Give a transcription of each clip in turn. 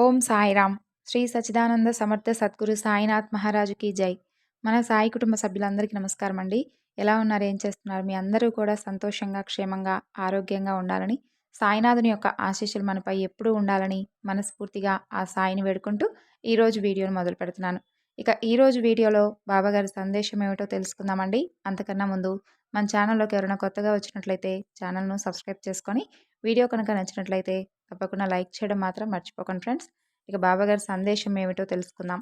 ఓం సాయిరామ్. శ్రీ సచిదానంద సమర్థ సద్గురు సాయినాథ్ మహారాజుకి జై. మన సాయి కుటుంబ సభ్యులందరికీ నమస్కారం అండి. ఎలా ఉన్నారు? ఏం చేస్తున్నారు? మీ అందరూ కూడా సంతోషంగా క్షేమంగా ఆరోగ్యంగా ఉండాలని సాయినాథుని యొక్క ఆశీస్సులు మనపై ఎప్పుడూ ఉండాలని మనస్ఫూర్తిగా ఆ సాయిని వేడుకుంటూ ఈరోజు వీడియోను మొదలు పెడుతున్నాను. ఇక ఈరోజు వీడియోలో బాబాగారి సందేశం ఏమిటో తెలుసుకుందామండి. అంతకన్నా ముందు మన ఛానల్లోకి ఎవరైనా కొత్తగా వచ్చినట్లయితే ఛానల్ను సబ్స్క్రైబ్ చేసుకొని వీడియో కనుక నచ్చినట్లయితే తప్పకుండా లైక్ చేయడం మాత్రం మర్చిపోకండి ఫ్రెండ్స్. ఇక బాబాగారి సందేశం ఏమిటో తెలుసుకుందాం.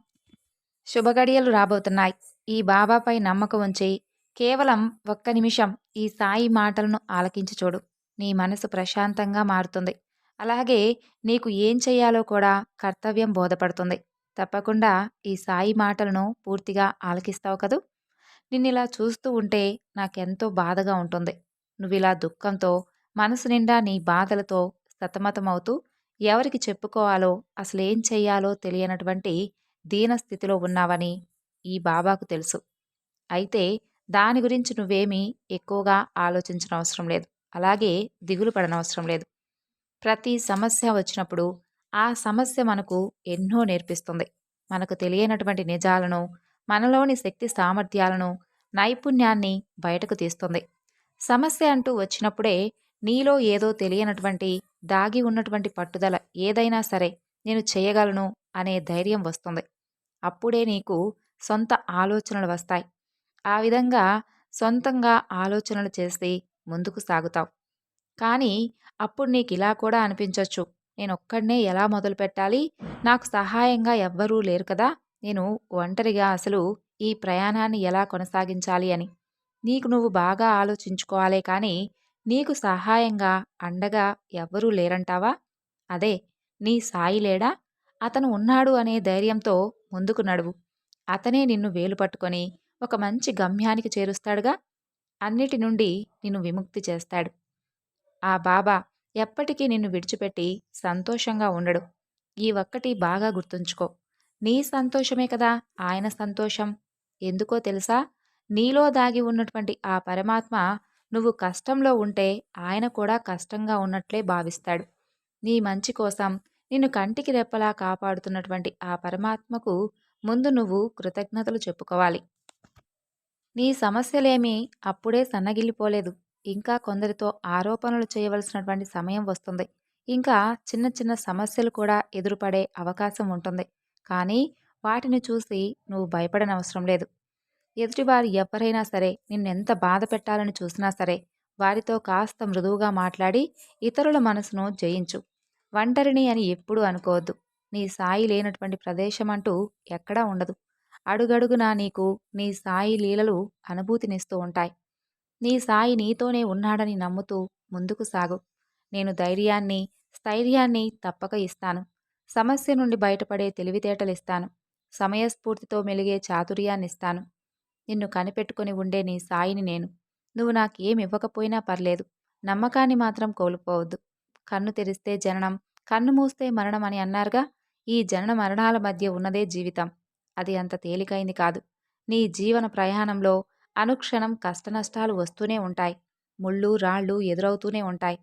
శుభగడియలు రాబోతున్నాయి. ఈ బాబాపై నమ్మకం ఉంచి కేవలం ఒక్క నిమిషం ఈ సాయి మాటలను ఆలకించి చూడు. నీ మనసు ప్రశాంతంగా మారుతుంది. అలాగే నీకు ఏం చేయాలో కూడా కర్తవ్యం బోధపడుతుంది. తప్పకుండా ఈ సాయి మాటలను పూర్తిగా ఆలకిస్తావు కదూ? నిన్నిలా చూస్తూ ఉంటే నాకెంతో బాధగా ఉంటుంది. నువ్విలా దుఃఖంతో మనసు నిండా నీ బాధలతో సతమతమవుతూ ఎవరికి చెప్పుకోవాలో అసలేం చెయ్యాలో తెలియనటువంటి దీనస్థితిలో ఉన్నావని ఈ బాబాకు తెలుసు. అయితే దాని గురించి నువ్వేమీ ఎక్కువగా ఆలోచించిన అవసరం లేదు. అలాగే దిగులు పడనవసరం లేదు. ప్రతి సమస్య వచ్చినప్పుడు ఆ సమస్య మనకు ఎన్నో నేర్పిస్తుంది. మనకు తెలియనటువంటి నిజాలను మనలోని శక్తి సామర్థ్యాలను నైపుణ్యాన్ని బయటకు తీస్తుంది. సమస్య అంటూ వచ్చినప్పుడే నీలో ఏదో తెలియనటువంటి దాగి ఉన్నటువంటి పట్టుదల ఏదైనా సరే నేను చేయగలను అనే ధైర్యం వస్తుంది. అప్పుడే నీకు సొంత ఆలోచనలు వస్తాయి. ఆ విధంగా సొంతంగా ఆలోచనలు చేసి ముందుకు సాగుతావు. కానీ అప్పుడు నీకు ఇలా కూడా అనిపించవచ్చు నేను ఒక్కడనే ఎలా మొదలు పెట్టాలి నాకు సహాయంగా ఎవ్వరూ లేరు కదా? నేను ఒంటరిగా అసలు ఈ ప్రయాణాన్ని ఎలా కొనసాగించాలి అని. నీకు నువ్వు బాగా ఆలోచించుకోవాలే కానీ నీకు సహాయంగా అండగా ఎవ్వరూ లేరంటావా? అదే నీ సాయి లేడా? అతను ఉన్నాడు అనే ధైర్యంతో ముందుకు నడువు. అతనే నిన్ను వేలు పట్టుకొని ఒక మంచి గమ్యానికి చేరుస్తాడుగా? అన్నిటి నుండి నిన్ను విముక్తి చేస్తాడు. ఆ బాబా ఎప్పటికీ నిన్ను విడిచిపెట్టి సంతోషంగా ఉండడు. ఈ ఒక్కటి బాగా గుర్తుంచుకో. నీ సంతోషమే కదా ఆయన సంతోషం. ఎందుకో తెలుసా? నీలో దాగి ఉన్నటువంటి ఆ పరమాత్మ నువ్వు కష్టంలో ఉంటే ఆయన కూడా కష్టంగా ఉన్నట్లే భావిస్తాడు. నీ మంచి కోసం నిన్ను కంటికి రెప్పలా కాపాడుతున్నటువంటి ఆ పరమాత్మకు ముందు నువ్వు కృతజ్ఞతలు చెప్పుకోవాలి. నీ సమస్యలేమీ అప్పుడే సన్నగిల్లిపోలేదు. ఇంకా కొందరితో ఆరోపణలు చేయవలసినటువంటి సమయం వస్తుంది. ఇంకా చిన్న చిన్న సమస్యలు కూడా ఎదురుపడే అవకాశం ఉంటుంది. కానీ వాటిని చూసి నువ్వు భయపడనవసరం లేదు. ఎదుటివారు ఎవరైనా సరే నిన్నెంత బాధ పెట్టాలని చూసినా సరే వారితో కాస్త మృదువుగా మాట్లాడి ఇతరుల మనసును జయించు. ఒంటరిని అని ఎప్పుడూ అనుకోవద్దు. నీ సాయి లేనటువంటి ప్రదేశం అంటూ ఎక్కడా ఉండదు. అడుగడుగునా నీకు నీ సాయి లీలలు అనుభూతినిస్తూ ఉంటాయి. నీ సాయి నీతోనే ఉన్నాడని నమ్ముతూ ముందుకు సాగు. నేను ధైర్యాన్ని స్థైర్యాన్ని తప్పక ఇస్తాను. సమస్య నుండి బయటపడే తెలివితేటలిస్తాను. సమయస్ఫూర్తితో మెలిగే చాతుర్యాన్నిస్తాను. నిన్ను కనిపెట్టుకుని ఉండే నీ సాయిని నేను. నువ్వు నాకేం ఇవ్వకపోయినా పర్లేదు. నమ్మకాన్ని మాత్రం కోల్పోవద్దు. కన్ను తెరిస్తే జననం కన్ను మూస్తే మరణం అని అన్నారుగా? ఈ జనన మరణాల మధ్య ఉన్నదే జీవితం. అది అంత తేలికైంది కాదు. నీ జీవన ప్రయాణంలో అనుక్షణం కష్టనష్టాలు వస్తూనే ఉంటాయి. ముళ్ళు రాళ్ళు ఎదురవుతూనే ఉంటాయి.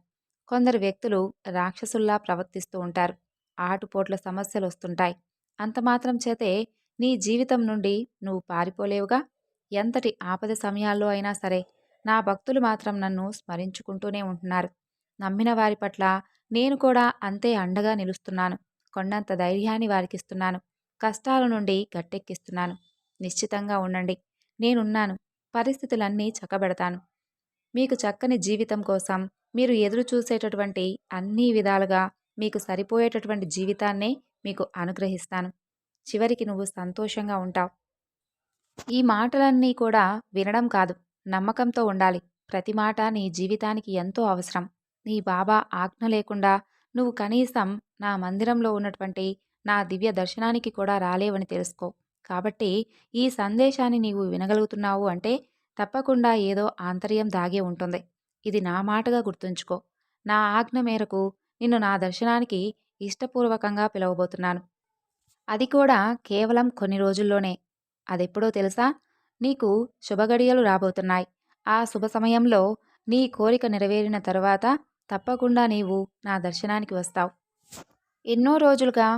కొందరు వ్యక్తులు రాక్షసుల్లా ప్రవర్తిస్తూ ఉంటారు. ఆటుపోట్ల సమస్యలు వస్తుంటాయి అంత మాత్రం చేతే నీ జీవితం నుండి నువ్వు పారిపోలేవుగా? ఎంతటి ఆపద సమయాల్లో అయినా సరే నా భక్తులు మాత్రం నన్ను స్మరించుకుంటూనే ఉంటున్నారు. నమ్మిన వారి పట్ల నేను కూడా అంతే అండగా నిలుస్తున్నాను. కొండంత ధైర్యాన్ని వారికిస్తున్నాను. కష్టాల నుండి గట్టెక్కిస్తున్నాను. నిశ్చితంగా ఉండండి. నేనున్నాను. పరిస్థితులన్నీ చక్కబెడతాను. మీకు చక్కని జీవితం కోసం మీరు ఎదురు చూసేటటువంటి అన్ని విధాలుగా మీకు సరిపోయేటటువంటి జీవితాన్నే మీకు అనుగ్రహిస్తాను. చివరికి నువ్వు సంతోషంగా ఉంటావు. ఈ మాటలన్నీ కూడా వినడం కాదు నమ్మకంతో ఉండాలి. ప్రతి మాట నీ జీవితానికి ఎంతో అవసరం. నీ బాబా ఆజ్ఞ లేకుండా నువ్వు కనీసం నా మందిరంలో ఉన్నటువంటి నా దివ్య దర్శనానికి కూడా రాలేవని తెలుసుకో. కాబట్టి ఈ సందేశాన్ని నీవు వినగలుగుతున్నావు అంటే తప్పకుండా ఏదో ఆంతర్యం దాగే ఉంటుంది. ఇది నా మాటగా గుర్తుంచుకో. నా ఆజ్ఞ మేరకు నిన్ను నా దర్శనానికి ఇష్టపూర్వకంగా పిలవబోతున్నాను. అది కూడా కేవలం కొన్ని రోజుల్లోనే. అదెప్పుడో తెలుసా? నీకు శుభగడియలు రాబోతున్నాయి. ఆ శుభ సమయంలో నీ కోరిక నెరవేరిన తరువాత తప్పకుండా నీవు నా దర్శనానికి వస్తావు. ఎన్నో రోజులుగా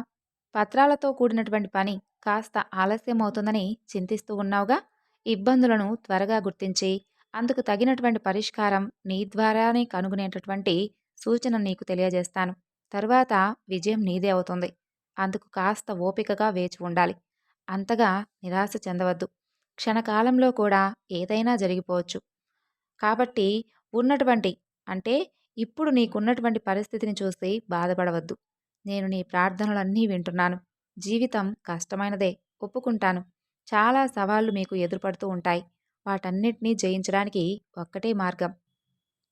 పత్రాలతో కూడినటువంటి పని కాస్త ఆలస్యం అవుతుందని చింతిస్తూ ఉన్నావుగా? ఇబ్బందులను త్వరగా గుర్తించి అందుకు తగినటువంటి పరిష్కారం నీ ద్వారానే కనుగొనేటటువంటి సూచన నీకు తెలియజేస్తాను. తరువాత విజయం నీదే అవుతుంది. అందుకు కాస్త ఓపికగా వేచి ఉండాలి. అంతగా నిరాశ చెందవద్దు. క్షణకాలంలో కూడా ఏదైనా జరిగిపోవచ్చు. కాబట్టి ఉన్నటువంటి అంటే ఇప్పుడు నీకున్నటువంటి పరిస్థితిని చూసి బాధపడవద్దు. నేను నీ ప్రార్థనలన్నీ వింటున్నాను. జీవితం కష్టమైనదే. ఒప్పుకుంటాను. చాలా సవాళ్ళు మీకు ఎదురుపడుతూ ఉంటాయి. వాటన్నిటినీ జయించడానికి ఒక్కటే మార్గం.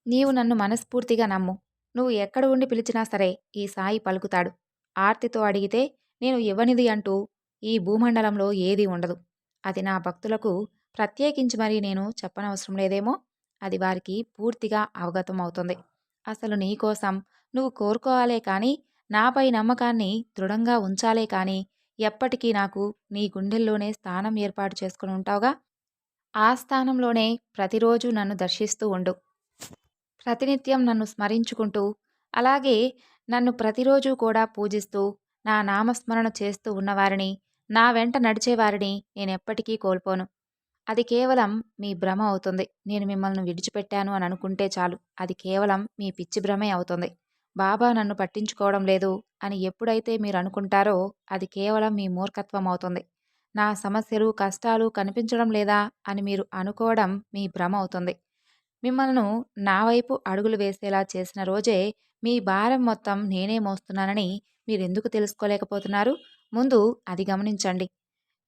నీవు నన్ను మనస్ఫూర్తిగా నమ్ము. నువ్వు ఎక్కడ ఉండి పిలిచినా సరే ఈ సాయి పలుకుతాడు. ఆర్తితో అడిగితే నేను ఇవ్వనిది అంటూ ఈ భూమండలంలో ఏదీ ఉండదు. అది నా భక్తులకు ప్రత్యేకించి మరీ నేను చెప్పనవసరం లేదేమో? అది వారికి పూర్తిగా అవగతం అవుతుంది అసలు నీకోసం నువ్వు కోరుకోవాలే కానీ నాపై నమ్మకాన్ని దృఢంగా ఉంచాలే కానీ ఎప్పటికీ నాకు నీ గుండెల్లోనే స్థానం ఏర్పాటు చేసుకుని ఉంటావుగా? ఆ స్థానంలోనే ప్రతిరోజు నన్ను దర్శిస్తూ ఉండు. ప్రతినిత్యం నన్ను స్మరించుకుంటూ అలాగే నన్ను ప్రతిరోజు కూడా పూజిస్తూ నా నామస్మరణ చేస్తూ ఉన్నవారిని నా వెంట నడిచేవారిని నేనెప్పటికీ కోల్పోను. అది కేవలం మీ భ్రమ అవుతుంది. నేను మిమ్మల్ని విడిచిపెట్టాను అని అనుకుంటే చాలు. అది కేవలం మీ పిచ్చి భ్రమే అవుతుంది. బాబా నన్ను పట్టించుకోవడం లేదు అని ఎప్పుడైతే మీరు అనుకుంటారో అది కేవలం మీ మూర్ఖత్వం అవుతుంది. నా సమస్యలు కష్టాలు కనిపించడం లేదా అని మీరు అనుకోవడం మీ భ్రమ అవుతుంది. మిమ్మల్ని నా వైపు అడుగులు వేసేలా చేసిన రోజే మీ భారం మొత్తం నేనే మోస్తున్నానని మీరెందుకు తెలుసుకోలేకపోతున్నారు? ముందు అది గమనించండి.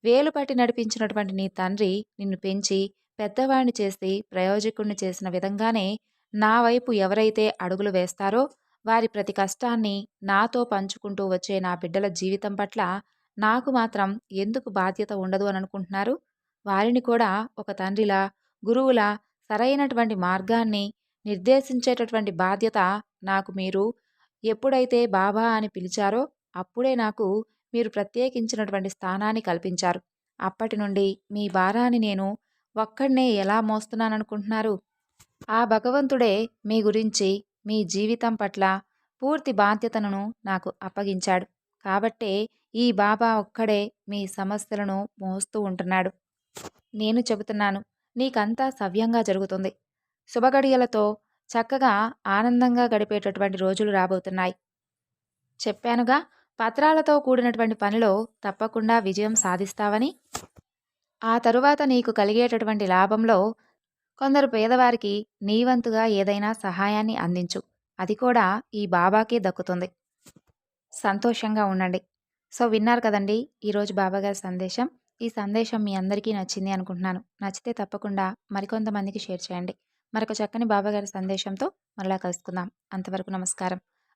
వేలు పట్టి నడిపించినటువంటి నీ తండ్రి నిన్ను పెంచి పెద్దవాడిని చేసి ప్రయోజకుణ్ణి చేసిన విధంగానే నా వైపు ఎవరైతే అడుగులు వేస్తారో వారి ప్రతి కష్టాన్ని నాతో పంచుకుంటూ వచ్చే నా బిడ్డల జీవితం పట్ల నాకు మాత్రం ఎందుకు బాధ్యత ఉండదు అని అనుకుంటున్నారు? వారిని కూడా ఒక తండ్రిలా గురువులా సరైనటువంటి మార్గాన్ని నిర్దేశించేటటువంటి బాధ్యత నాకు మీరు ఎప్పుడైతే బాబా అని పిలిచారో అప్పుడే నాకు మీరు ప్రత్యేకించినటువంటి స్థానాన్ని కల్పించారు. అప్పటి నుండి మీ భారాన్ని నేను ఒక్కడనే ఎలా మోస్తున్నాననుకుంటున్నారు? ఆ భగవంతుడే మీ గురించి మీ జీవితం పట్ల పూర్తి బాధ్యతను నాకు అప్పగించాడు. కాబట్టే ఈ బాబా ఒక్కడే మీ సమస్యలను మోస్తూ ఉంటున్నాడు. నేను చెబుతున్నాను నీకంతా సవ్యంగా జరుగుతుంది. శుభగడియలతో చక్కగా ఆనందంగా గడిపేటటువంటి రోజులు రాబోతున్నాయి. చెప్పానుగా పత్రాలతో కూడినటువంటి పనిలో తప్పకుండా విజయం సాధిస్తావని ఆ తరువాత నీకు కలిగేటటువంటి లాభంలో కొందరు పేదవారికి నీవంతుగా ఏదైనా సహాయాన్ని అందించు. అది కూడా ఈ బాబాకే దక్కుతుంది. సంతోషంగా ఉండండి. సో విన్నారు కదండి ఈరోజు బాబాగారి సందేశం. ఈ సందేశం మీ అందరికీ నచ్చింది అనుకుంటున్నాను. నచ్చితే తప్పకుండా మరికొంతమందికి షేర్ చేయండి. మరొక చక్కని బాబాగారి సందేశంతో మరలా కలుసుకుందాం. అంతవరకు నమస్కారం.